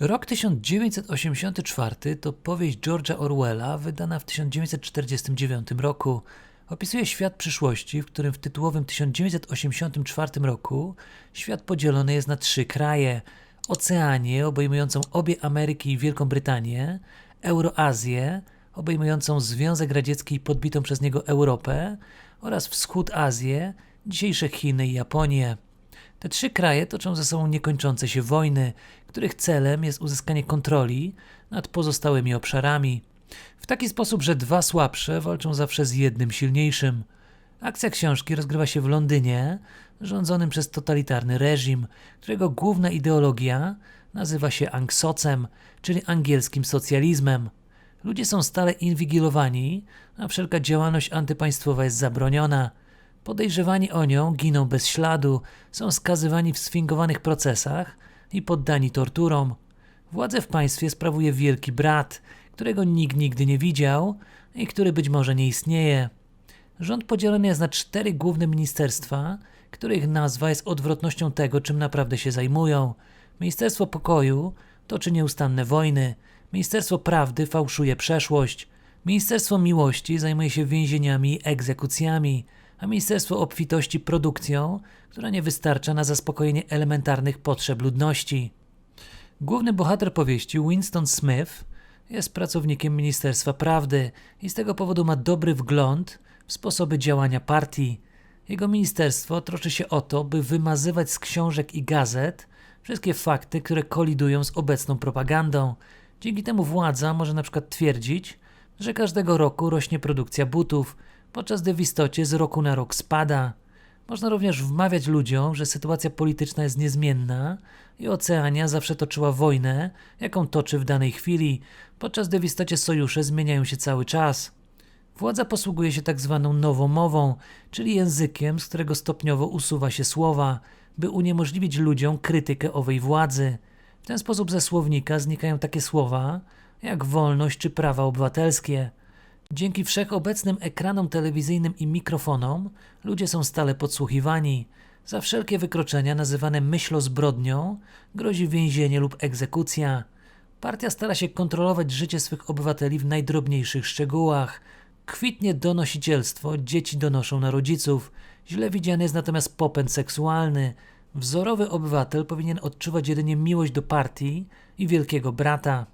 Rok 1984 to powieść George'a Orwella wydana w 1949 roku. Opisuje świat przyszłości, w którym w tytułowym 1984 roku świat podzielony jest na trzy kraje: Oceanię, obejmującą obie Ameryki i Wielką Brytanię, Euroazję, obejmującą Związek Radziecki i podbitą przez niego Europę, oraz Wschód Azję, dzisiejsze Chiny i Japonię. Te trzy kraje toczą ze sobą niekończące się wojny, których celem jest uzyskanie kontroli nad pozostałymi obszarami. W taki sposób, że dwa słabsze walczą zawsze z jednym silniejszym. Akcja książki rozgrywa się w Londynie, rządzonym przez totalitarny reżim, którego główna ideologia nazywa się Angsocem, czyli angielskim socjalizmem. Ludzie są stale inwigilowani, a wszelka działalność antypaństwowa jest zabroniona. Podejrzewani o nią giną bez śladu, są skazywani w sfingowanych procesach i poddani torturom. Władzę w państwie sprawuje wielki brat, którego nikt nigdy nie widział i który być może nie istnieje. Rząd podzielony jest na cztery główne ministerstwa, których nazwa jest odwrotnością tego, czym naprawdę się zajmują. Ministerstwo Pokoju toczy nieustanne wojny, Ministerstwo Prawdy fałszuje przeszłość, Ministerstwo Miłości zajmuje się więzieniami i egzekucjami, a Ministerstwo Obfitości produkcją, która nie wystarcza na zaspokojenie elementarnych potrzeb ludności. Główny bohater powieści, Winston Smith, jest pracownikiem Ministerstwa Prawdy i z tego powodu ma dobry wgląd w sposoby działania partii. Jego ministerstwo troszczy się o to, by wymazywać z książek i gazet wszystkie fakty, które kolidują z obecną propagandą. Dzięki temu władza może na przykład twierdzić, że każdego roku rośnie produkcja butów, podczas gdy w istocie z roku na rok spada. Można również wmawiać ludziom, że sytuacja polityczna jest niezmienna i Oceania zawsze toczyła wojnę, jaką toczy w danej chwili, podczas gdy w istocie sojusze zmieniają się cały czas. Władza posługuje się tak zwaną nową mową, czyli językiem, z którego stopniowo usuwa się słowa, by uniemożliwić ludziom krytykę owej władzy. W ten sposób ze słownika znikają takie słowa jak wolność czy prawa obywatelskie. Dzięki wszechobecnym ekranom telewizyjnym i mikrofonom ludzie są stale podsłuchiwani. Za wszelkie wykroczenia nazywane myślozbrodnią grozi więzienie lub egzekucja. Partia stara się kontrolować życie swych obywateli w najdrobniejszych szczegółach. Kwitnie donosicielstwo, dzieci donoszą na rodziców. Źle widziany jest natomiast popęd seksualny. Wzorowy obywatel powinien odczuwać jedynie miłość do partii i wielkiego brata.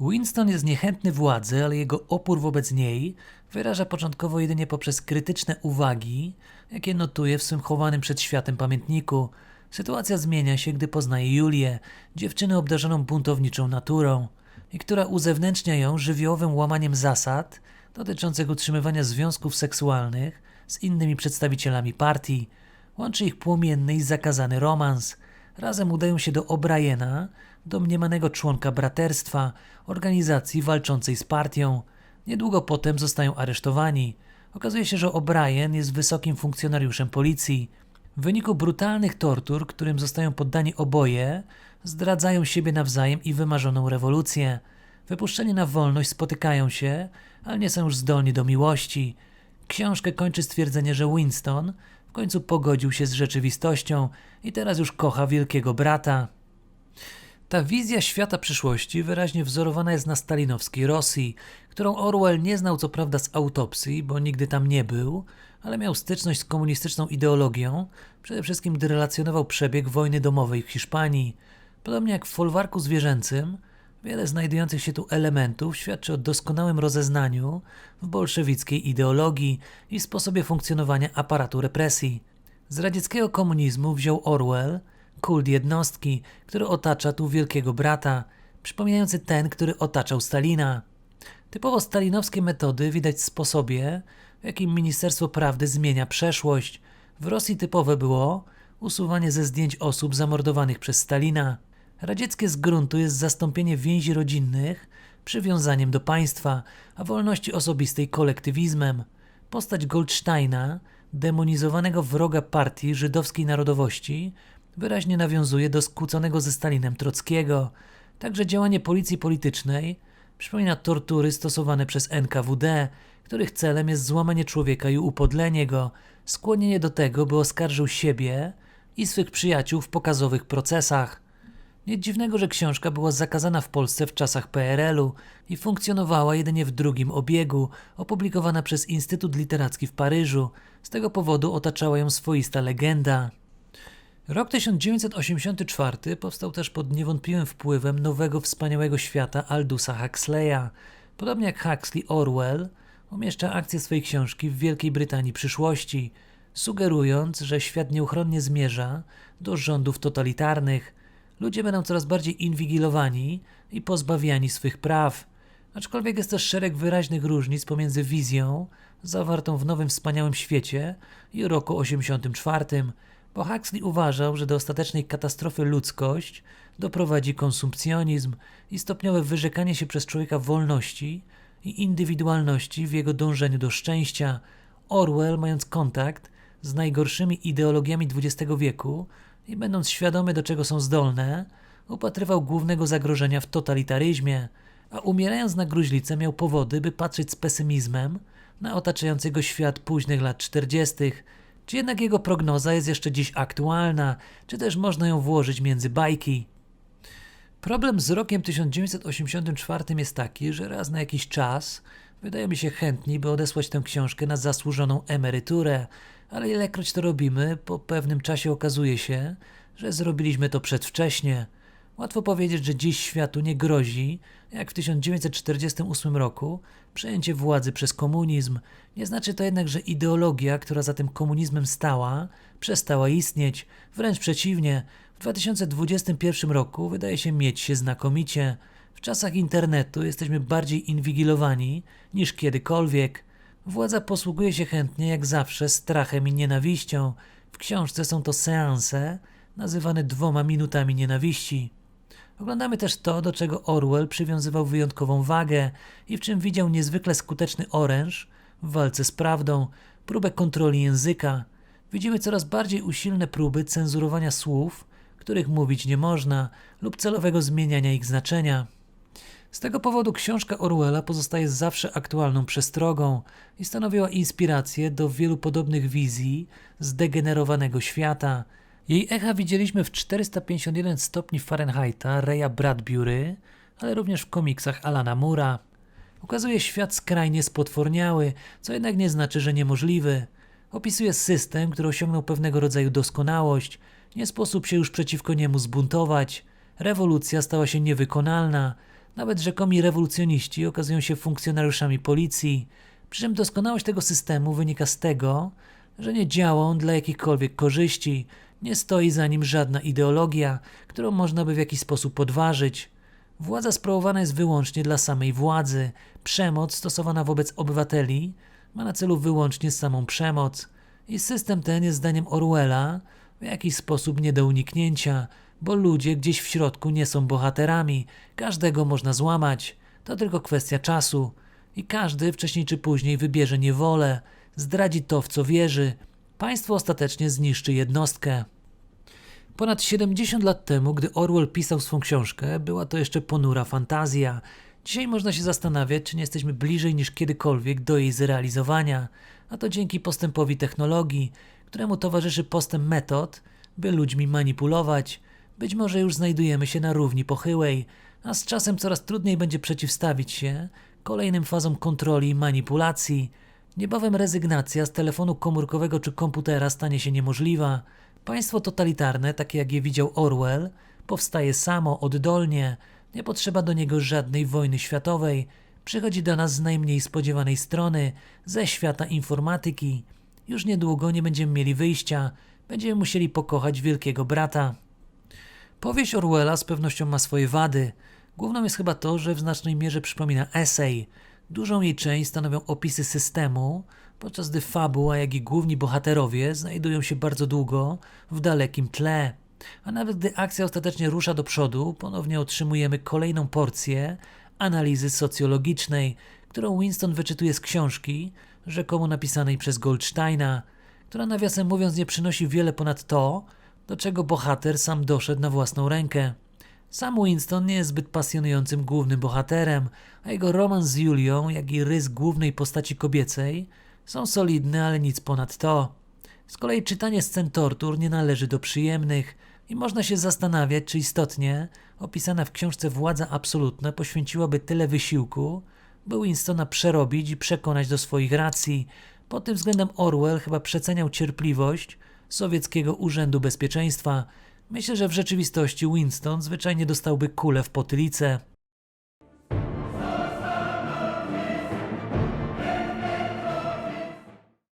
Winston jest niechętny władzy, ale jego opór wobec niej wyraża początkowo jedynie poprzez krytyczne uwagi, jakie notuje w swym chowanym przed światem pamiętniku. Sytuacja zmienia się, gdy poznaje Julię, dziewczynę obdarzoną buntowniczą naturą, i która uzewnętrznia ją żywiołowym łamaniem zasad dotyczących utrzymywania związków seksualnych z innymi przedstawicielami partii. Łączy ich płomienny i zakazany romans. Razem udają się do O'Briena, domniemanego członka braterstwa, organizacji walczącej z partią. Niedługo potem zostają aresztowani. Okazuje się, że O'Brien jest wysokim funkcjonariuszem policji. W wyniku brutalnych tortur, którym zostają poddani oboje, zdradzają siebie nawzajem i wymarzoną rewolucję. Wypuszczeni na wolność spotykają się, ale nie są już zdolni do miłości. Książkę kończy stwierdzenie, że Winston w końcu pogodził się z rzeczywistością i teraz już kocha wielkiego brata. Ta wizja świata przyszłości wyraźnie wzorowana jest na stalinowskiej Rosji, którą Orwell nie znał co prawda z autopsji, bo nigdy tam nie był, ale miał styczność z komunistyczną ideologią, przede wszystkim gdy relacjonował przebieg wojny domowej w Hiszpanii. Podobnie jak w folwarku zwierzęcym, wiele znajdujących się tu elementów świadczy o doskonałym rozeznaniu w bolszewickiej ideologii i sposobie funkcjonowania aparatu represji. Z radzieckiego komunizmu wziął Orwell kult jednostki, który otacza tu wielkiego brata, przypominający ten, który otaczał Stalina. Typowo stalinowskie metody widać w sposobie, w jakim Ministerstwo Prawdy zmienia przeszłość. W Rosji typowe było usuwanie ze zdjęć osób zamordowanych przez Stalina. Radzieckie z gruntu jest zastąpienie więzi rodzinnych przywiązaniem do państwa, a wolności osobistej kolektywizmem. Postać Goldsteina, demonizowanego wroga partii żydowskiej narodowości, wyraźnie nawiązuje do skłóconego ze Stalinem Trockiego. Także działanie policji politycznej przypomina tortury stosowane przez NKWD, których celem jest złamanie człowieka i upodlenie go, skłonienie do tego, by oskarżył siebie i swych przyjaciół w pokazowych procesach. Nic dziwnego, że książka była zakazana w Polsce w czasach PRL-u i funkcjonowała jedynie w drugim obiegu, opublikowana przez Instytut Literacki w Paryżu. Z tego powodu otaczała ją swoista legenda. Rok 1984 powstał też pod niewątpliwym wpływem nowego wspaniałego świata Aldusa Huxleya. Podobnie jak Huxley Orwell, umieszcza akcję swojej książki w Wielkiej Brytanii przyszłości, sugerując, że świat nieuchronnie zmierza do rządów totalitarnych. Ludzie będą coraz bardziej inwigilowani i pozbawiani swych praw. Aczkolwiek jest też szereg wyraźnych różnic pomiędzy wizją zawartą w nowym wspaniałym świecie i roku 84, bo Huxley uważał, że do ostatecznej katastrofy ludzkość doprowadzi konsumpcjonizm i stopniowe wyrzekanie się przez człowieka wolności i indywidualności w jego dążeniu do szczęścia. Orwell, mając kontakt z najgorszymi ideologiami XX wieku i będąc świadomy, do czego są zdolne, upatrywał głównego zagrożenia w totalitaryzmie, a umierając na gruźlicę miał powody, by patrzeć z pesymizmem na otaczający go świat późnych lat 40. Czy jednak jego prognoza jest jeszcze dziś aktualna, czy też można ją włożyć między bajki? Problem z rokiem 1984 jest taki, że raz na jakiś czas wydają mi się chętni, by odesłać tę książkę na zasłużoną emeryturę, ale ilekroć to robimy, po pewnym czasie okazuje się, że zrobiliśmy to przedwcześnie. Łatwo powiedzieć, że dziś światu nie grozi, jak w 1948 roku, przejęcie władzy przez komunizm. Nie znaczy to jednak, że ideologia, która za tym komunizmem stała, przestała istnieć. Wręcz przeciwnie, w 2021 roku wydaje się mieć się znakomicie. W czasach internetu jesteśmy bardziej inwigilowani niż kiedykolwiek. Władza posługuje się chętnie, jak zawsze, strachem i nienawiścią. W książce są to seanse, nazywane dwoma minutami nienawiści. Oglądamy też to, do czego Orwell przywiązywał wyjątkową wagę i w czym widział niezwykle skuteczny oręż w walce z prawdą, próbę kontroli języka. Widzimy coraz bardziej usilne próby cenzurowania słów, których mówić nie można, lub celowego zmieniania ich znaczenia. Z tego powodu książka Orwella pozostaje zawsze aktualną przestrogą i stanowiła inspirację do wielu podobnych wizji zdegenerowanego świata. Jej echa widzieliśmy w 451 stopni Fahrenheita Raya Bradbury, ale również w komiksach Alana Mura. Ukazuje świat skrajnie spotworniały, co jednak nie znaczy, że niemożliwy. Opisuje system, który osiągnął pewnego rodzaju doskonałość, nie sposób się już przeciwko niemu zbuntować. Rewolucja stała się niewykonalna. Nawet rzekomi rewolucjoniści okazują się funkcjonariuszami policji. Przy czym doskonałość tego systemu wynika z tego, że nie działa on dla jakichkolwiek korzyści, nie stoi za nim żadna ideologia, którą można by w jakiś sposób podważyć. Władza sprawowana jest wyłącznie dla samej władzy. Przemoc stosowana wobec obywateli ma na celu wyłącznie samą przemoc. I system ten jest zdaniem Orwella w jakiś sposób nie do uniknięcia, bo ludzie gdzieś w środku nie są bohaterami. Każdego można złamać. To tylko kwestia czasu. I każdy wcześniej czy później wybierze niewolę, zdradzi to, w co wierzy. Państwo ostatecznie zniszczy jednostkę. Ponad 70 lat temu, gdy Orwell pisał swą książkę, była to jeszcze ponura fantazja. Dzisiaj można się zastanawiać, czy nie jesteśmy bliżej niż kiedykolwiek do jej zrealizowania, a to dzięki postępowi technologii, któremu towarzyszy postęp metod, by ludźmi manipulować. Być może już znajdujemy się na równi pochyłej, a z czasem coraz trudniej będzie przeciwstawić się kolejnym fazom kontroli i manipulacji. Niebawem rezygnacja z telefonu komórkowego czy komputera stanie się niemożliwa. Państwo totalitarne, takie jak je widział Orwell, powstaje samo, oddolnie, nie potrzeba do niego żadnej wojny światowej. Przychodzi do nas z najmniej spodziewanej strony, ze świata informatyki. Już niedługo nie będziemy mieli wyjścia, będziemy musieli pokochać wielkiego brata. Powieść Orwella z pewnością ma swoje wady. Główną jest chyba to, że w znacznej mierze przypomina esej. Dużą jej część stanowią opisy systemu, podczas gdy fabuła, jak i główni bohaterowie znajdują się bardzo długo w dalekim tle. A nawet gdy akcja ostatecznie rusza do przodu, ponownie otrzymujemy kolejną porcję analizy socjologicznej, którą Winston wyczytuje z książki, rzekomo napisanej przez Goldsteina, która nawiasem mówiąc nie przynosi wiele ponad to, do czego bohater sam doszedł na własną rękę. Sam Winston nie jest zbyt pasjonującym głównym bohaterem, a jego romans z Julią, jak i rys głównej postaci kobiecej są solidne, ale nic ponad to. Z kolei czytanie scen tortur nie należy do przyjemnych i można się zastanawiać, czy istotnie opisana w książce Władza Absolutna poświęciłaby tyle wysiłku, by Winstona przerobić i przekonać do swoich racji. Pod tym względem Orwell chyba przeceniał cierpliwość sowieckiego Urzędu Bezpieczeństwa, myślę, że w rzeczywistości Winston zwyczajnie dostałby kulę w potylicę.